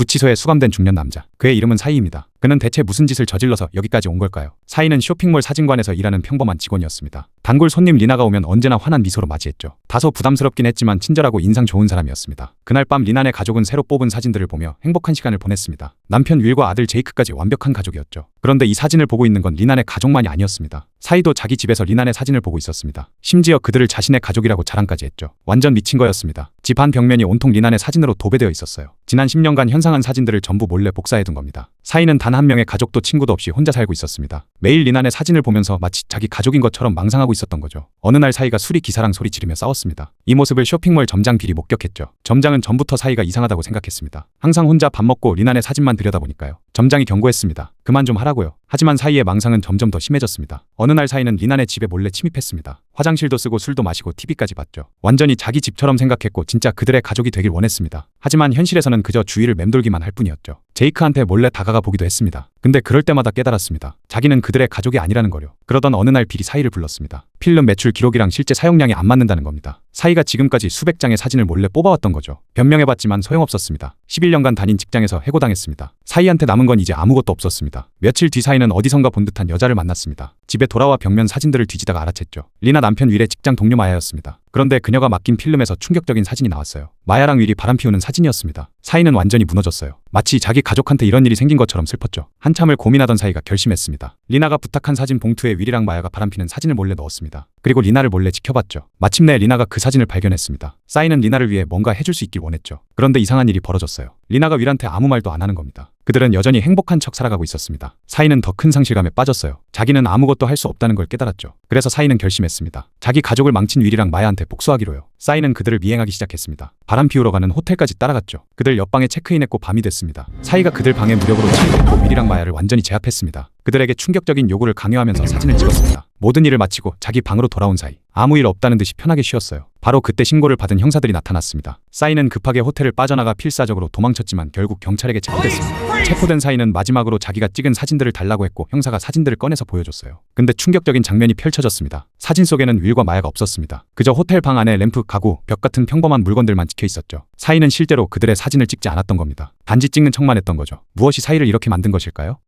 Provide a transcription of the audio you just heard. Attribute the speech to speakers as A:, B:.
A: 구치소에 수감된 중년 남자. 그의 이름은 사이입니다. 그는 대체 무슨 짓을 저질러서 여기까지 온 걸까요? 사이는 쇼핑몰 사진관에서 일하는 평범한 직원이었습니다. 단골 손님 리나가 오면 언제나 환한 미소로 맞이했죠. 다소 부담스럽긴 했지만 친절하고 인상 좋은 사람이었습니다. 그날 밤 리나네 가족은 새로 뽑은 사진들을 보며 행복한 시간을 보냈습니다. 남편 윌과 아들 제이크까지 완벽한 가족이었죠. 그런데 이 사진을 보고 있는 건 리나네 가족만이 아니었습니다. 사이도 자기 집에서 리나네 사진을 보고 있었습니다. 심지어 그들을 자신의 가족이라고 자랑까지 했죠. 완전 미친 거였습니다. 집 한 벽면이 온통 리나네 사진으로 도배되어 있었어요. 지난 10년간 현상한 사진들을 전부 몰래 복사해둔 겁니다. 사이는 단한 명의 가족도 친구도 없이 혼자 살고 있었습니다. 매일 리나네 사진을 보면서 마치 자기 가족인 것처럼 망상하고 있었던 거죠. 어느 날 사이가 수리 기사랑 소리 지르며 싸웠습니다. 이 모습을 쇼핑몰 점장 비리 목격했죠. 점장은 전부터 사이가 이상하다고 생각했습니다. 항상 혼자 밥 먹고 리나네 사진만 들여다보니까요. 점장이 경고했습니다. 그만 좀 하라고요. 하지만 사이의 망상은 점점 더 심해졌습니다. 어느 날 사이는 리나네 집에 몰래 침입했습니다. 화장실도 쓰고 술도 마시고 TV까지 봤죠. 완전히 자기 집처럼 생각했고 진짜 그들의 가족이 되길 원했습니다. 하지만 현실에서는 그저 주위를 맴돌기만 할 뿐이었죠. 제이크한테 몰래 다가가 보기도 했습니다. 근데 그럴 때마다 깨달았습니다. 자기는 그들의 가족이 아니라는 거려. 그러던 어느 날 비리 사이를 불렀습니다. 필름 매출 기록이랑 실제 사용량이 안 맞는다는 겁니다. 사이가 지금까지 수백 장의 사진을 몰래 뽑아왔던 거죠. 변명해봤지만 소용없었습니다. 11년간 다닌 직장에서 해고당했습니다. 사이한테 남은 건 이제 아무것도 없었습니다. 며칠 뒤 사이는 어디선가 본 듯한 여자를 만났습니다. 집에 돌아와 벽면 사진들을 뒤지다가 알아챘죠. 리나 남편 윌의 직장 동료 마야였습니다. 그런데 그녀가 맡긴 필름에서 충격적인 사진이 나왔어요. 마야랑 윌이 바람 피우는 사진이었습니다. 사이는 완전히 무너졌어요. 마치 자기 가족한테 이런 일이 생긴 것처럼 슬펐죠. 한참을 고민하던 사이가 결심했습니다. 리나가 부탁한 사진 봉투에 윌이랑 마야가 바람 피는 사진을 몰래 넣었습니다. 그리고 리나를 몰래 지켜봤죠. 마침내 리나가 그 사진을 발견했습니다. 사이는 리나를 위해 뭔가 해줄 수 있길 원했죠. 그런데 이상한 일이 벌어졌어요. 리나가 윌한테 아무 말도 안 하는 겁니다. 그들은 여전히 행복한 척 살아가고 있었습니다. 사이는 더 큰 상실감에 빠졌어요. 자기는 아무것도 할 수 없다는 걸 깨달았죠. 그래서 사이는 결심했습니다. 자기 가족을 망친 윌이랑 마야한테 복수하기로요. 사이는 그들을 미행하기 시작했습니다. 바람 피우러 가는 호텔까지 따라갔죠. 그들 옆방에 체크인했고 밤이 됐습니다. 사이가 그들 방에 무력으로 침입했고 윌이랑 마야를 완전히 제압했습니다. 그들에게 충격적인 요구를 강요하면서 사진을 찍었습니다. 모든 일을 마치고 자기 방으로 돌아온 사이 아무 일 없다는 듯이 편하게 쉬었어요. 바로 그때 신고를 받은 형사들이 나타났습니다. 사이는 급하게 호텔을 빠져나가 필사적으로 도망쳤지만 결국 경찰에게 체포됐습니다. 체포된 사이는 마지막으로 자기가 찍은 사진들을 달라고 했고 형사가 사진들을 꺼내 서 보여줬어요. 근데 충격적인 장면이 펼쳐졌습니다. 사진 속에는 윌과 마야가 없었습니다. 그저 호텔 방 안에 램프, 가구, 벽 같은 평범한 물건들만 찍혀 있었죠. 사이는 실제로 그들의 사진을 찍지 않았던 겁니다. 단지 찍는 척만 했던 거죠. 무엇이 사이를 이렇게 만든 것일까요?